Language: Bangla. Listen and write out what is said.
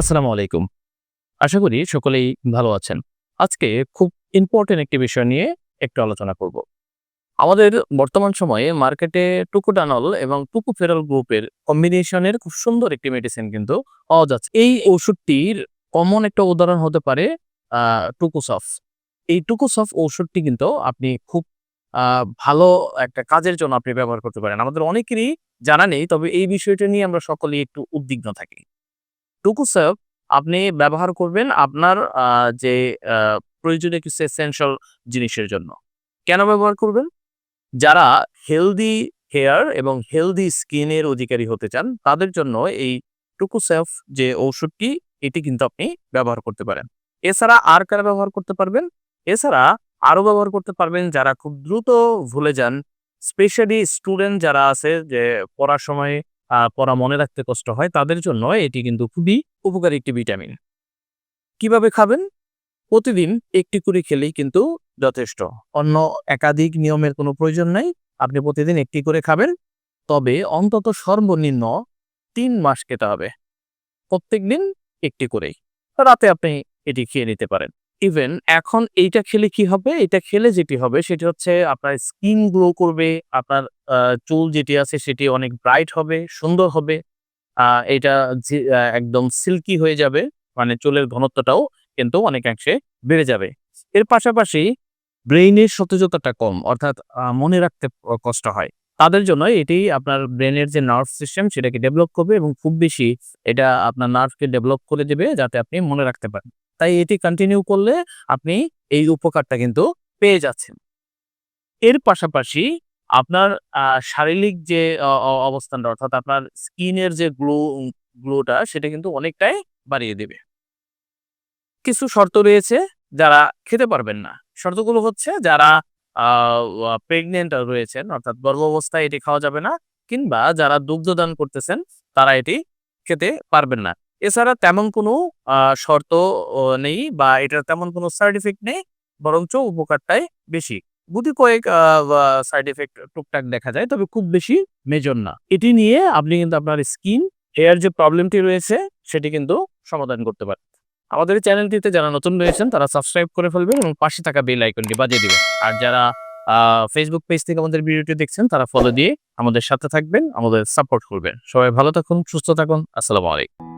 আসসালামু আলাইকুম। আশা করি সকলেই ভালো আছেন। আজকে খুব ইম্পর্টেন্ট একটি বিষয় নিয়ে একটু আলোচনা করব। আমাদের বর্তমান সময়ে মার্কেটে টুকুডানল এবং টুকু টুকুফেরল গ্রুপের কম্বিনেশনের খুব সুন্দর একটি মেডিসিন কিন্তু পাওয়া যাচ্ছে। এই ওষুধটির কমন একটা উদাহরণ হতে পারে টুকুসফ। এই টুকুসফ ঔষধটি কিন্তু আপনি খুব ভালো একটা কাজের জন্য আপনি ব্যবহার করতে পারেন। আমাদের অনেকেরই জানা নেই, তবে এই বিষয়টা নিয়ে আমরা সকলেই একটু উদ্বিগ্ন থাকি। টুকুসফ আপনি ব্যবহার করবেন আপনার যে প্রয়োজনীয় কিছু এসেনশিয়াল জিনিসের জন্য। কেন ব্যবহার করবেন? যারা হেলদি হেয়ার এবং হেলদি স্কিনের অধিকারী হতে চান, তাদের জন্য এই টুকুসেফ যে ঔষধটি, এটি কিন্তু আপনি ব্যবহার করতে পারেন। এছাড়া আর কারা ব্যবহার করতে পারবেন? এছাড়া আরও ব্যবহার করতে পারবেন যারা খুব দ্রুত ভুলে যান স্পেশালি স্টুডেন্ট যারা আছে, যে পড়ার সময় পড়া মনে রাখতে কষ্ট হয়, তাদের জন্য এটি কিন্তু খুবই উপকারী একটি ভিটামিন। কীভাবে খাবেন? প্রতিদিন একটি করে খেলেই কিন্তু যথেষ্ট। অন্য একাধিক নিয়মের কোনো প্রয়োজন নাই, আপনি প্রতিদিন একটি করে খাবেন, তবে অন্তত সর্বনিম্ন তিন মাস খেতে হবে। প্রত্যেকদিন একটি করেই। রাতে আপনি এটি খেয়ে নিতে পারেন। ইভেন এখন এইটা খেলে কি হবে? এটা খেলে যেটি হবে সেটি হচ্ছে আপনার স্কিন গ্লো করবে, আপনার চুল যেটি আছে সেটি অনেক ব্রাইট হবে, সুন্দর হবে। এটা একদম সিল্কি হয়ে যাবে মানে চুলের ঘনত্বটাও কিন্তু অনেকাংশে বেড়ে যাবে। এর পাশাপাশি ব্রেইনের সতেজতাটা কম, অর্থাৎ মনে রাখতে কষ্ট হয়। তাদের জন্য এটি আপনার ব্রেনের যে নার্ভ সিস্টেম সেটাকে ডেভেলপ করবে এবং খুব বেশি এটা আপনার নার্ভকে ডেভেলপ করে দেবে যাতে আপনি মনে রাখতে পারেন। তাই এটি কন্টিনিউ করলে আপনি এই উপকারটা কিন্তু পেয়ে যাচ্ছেন। এর পাশাপাশি আপনার শারীরিক যে অবস্থানটা অর্থাৎ আপনার স্কিনের যে গ্লো, গ্লোটা সেটা কিন্তু অনেকটাই বাড়িয়ে দেবে। কিছু শর্ত রয়েছে যারা খেতে পারবেন না। শর্তগুলো হচ্ছে যারা প্রেগনেন্ট রয়েছেন অর্থাৎ গর্ভাবস্থায় এটি খাওয়া যাবে না কিংবা যারা দুগ্ধদান করতেছেন তারা এটি খেতে পারবেন না। এছাড়া তেমন কোনো শর্ত নেই বা এটার তেমন কোনো সাইড সার্টিফিকেট নেই, বরঞ্চ উপকারটাই বেশি। গুটি কয়েক সাইড এফেক্ট টুকটাক দেখা যায়, তবে খুব বেশি মেজর না। এটি নিয়ে আপনি কিন্তু আপনার স্কিন হেয়ার যে প্রবলেমটি রয়েছে, সেটি কিন্তু সমাধান করতে পারেন। আমাদের চ্যানেলটিতে যারা নতুন রয়েছেন, তারা সাবস্ক্রাইব করে ফেলবেন এবং পাশে থাকা বেল আইকনটি বাজিয়ে দিবেন। আর যারা ফেসবুক পেজ থেকে আমাদের ভিডিওটি দেখছেন, তারা ফলো দিয়ে আমাদের সাথে থাকবেন, আমাদের সাপোর্ট করবেন। সবাই ভালো থাকুন, সুস্থ থাকুন, আসসালামু আলাইকুম।